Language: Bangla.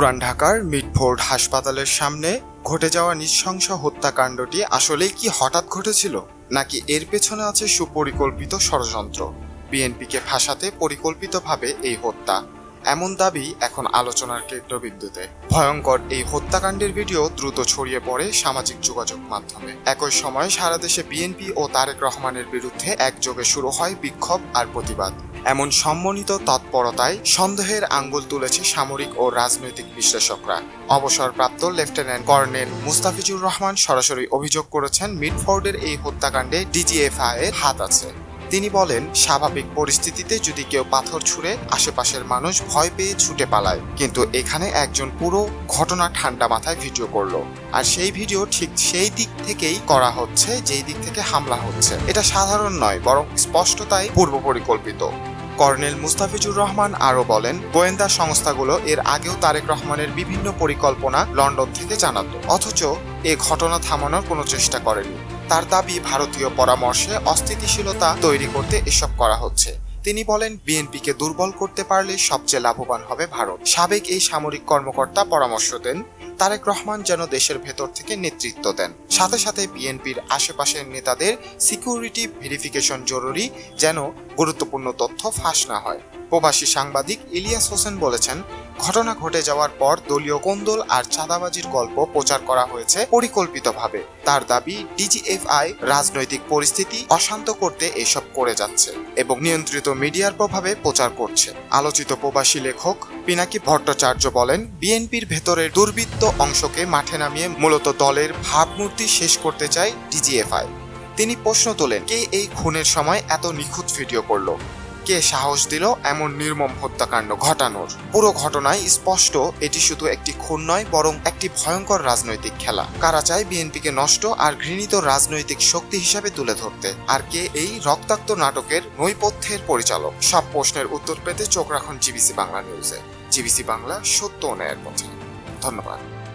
পুরান ঢাকার মিডফোর্ড হাসপাতালের সামনে ঘটে যাওয়া নৃশংস হত্যাকাণ্ডটি আসলেই কি হঠাৎ ঘটেছিল? নাকি এর পেছনে আছে সুপরিকল্পিত ষড়যন্ত্র? বিএনপিকে ফাঁসাতে পরিকল্পিতভাবে এই হত্যা? এমন দাবি এখন আলোচনার কেন্দ্রবিন্দুতে। ভয়ঙ্কর এই হত্যাকাণ্ডের ভিডিও দ্রুত ছড়িয়ে পড়ে সামাজিক যোগাযোগ মাধ্যমে। একই সময় সারা দেশে বিএনপি ও তারেক রহমানের বিরুদ্ধে একযোগে শুরু হয় বিক্ষোভ আর প্রতিবাদ। এমন সম্মানিত তৎপরতায় সন্দেহের আঙ্গুল তুলেছে সামরিক ও রাজনৈতিক বিশ্লেষকরা। অবসরপ্রাপ্ত লেফটেন্যান্ট কর্নেল মুস্তাফিজুর রহমান সরাসরি অভিযোগ করেছেন, মিডফোর্ডের এই হত্যাকাণ্ডে ডিজিএফআই এর হাত আছে। তিনি বলেন, স্বাভাবিক পরিস্থিতিতে যদি কেউ পাথর ছুঁড়ে আশেপাশের মানুষ ভয় পেয়ে ছুটে পালায়। কিন্তু এখানে একজন পুরো ঘটনা ঠান্ডা মাথায় ভিডিও করল। আর সেই ভিডিও ঠিক সেই দিক থেকেই করা হচ্ছে, যেই দিক থেকে হামলা হচ্ছে। এটা সাধারণ নয়, বরং স্পষ্টতাই পূর্ব পরিকল্পিত কর্নেল মুস্তাফিজুর রহমান আরও বলেন, গোয়েন্দা সংস্থাগুলো এর আগেও তারেক রহমানের বিভিন্ন পরিকল্পনা লন্ডন থেকে জানাত, অথচ এ ঘটনা থামানোর কোনো চেষ্টা করেনি। তার দাবি, ভারতীয় পরামর্শে অস্থিতিশীলতা তৈরি করতে এসব করা হচ্ছে। তিনি বলেন, বিএনপিকে দুর্বল করতে পারলে সবচেয়ে লাভবান হবে ভারত। সাবেক এই সামরিক কর্মকর্তা পরামর্শ দেন, তারেক রহমান যেন দেশের ভেতর থেকে নেতৃত্ব দেন। সাথে সাথে বিএনপির আশেপাশের নেতাদের সিকিউরিটি ভেরিফিকেশন জরুরি যেন গুরুত্বপূর্ণ তথ্য ফাঁস না হয়। প্রবাসী সাংবাদিক ইলিয়াস হোসেন বলেছেন, ঘটনা ঘটে যাওয়ার পর দলীয় কোন্দল আর চাঁদাবাজির গল্প প্রচার করা হয়েছে পরিকল্পিতভাবে। তার দাবি, ডিজিএফআই রাজনৈতিক পরিস্থিতি অশান্ত করতে এসব করে যাচ্ছে এবং নিয়ন্ত্রিত মিডিয়ার প্রভাবে প্রচার করছে। আলোচিত প্রবাসী লেখক পিনাকি ভট্টাচার্য বলেন, বিএনপির ভেতরের দুর্বৃত্ত অংশকে মাঠে নামিয়ে মূলত দলের ভাবমূর্তি শেষ করতে চায় ডিজিএফআই। তিনি প্রশ্ন তোলেন, কে এই খুনের সময় এত নিখুঁত ভিডিও করল? কে সাহস দিল এমন নির্মম হত্যাকাণ্ড ঘটানোর? পুরো ঘটনায় স্পষ্ট, এটি শুধু একটি খুন নয়, বরং একটি ভয়ঙ্কর রাজনৈতিক খেলা। কারা চায় বিএনপিকে নষ্ট আর ঘৃণিত রাজনৈতিক শক্তি হিসাবে তুলে ধরতে? আর কে এই রক্তাক্ত নাটকের নৈপথ্যের পরিচালক? সব প্রশ্নের উত্তর পেতে চোখ রাখুন জিবিসি বাংলা নিউজে। জিবিসি বাংলা সত্য ও ন্যায়ের পথে। ধন্যবাদ।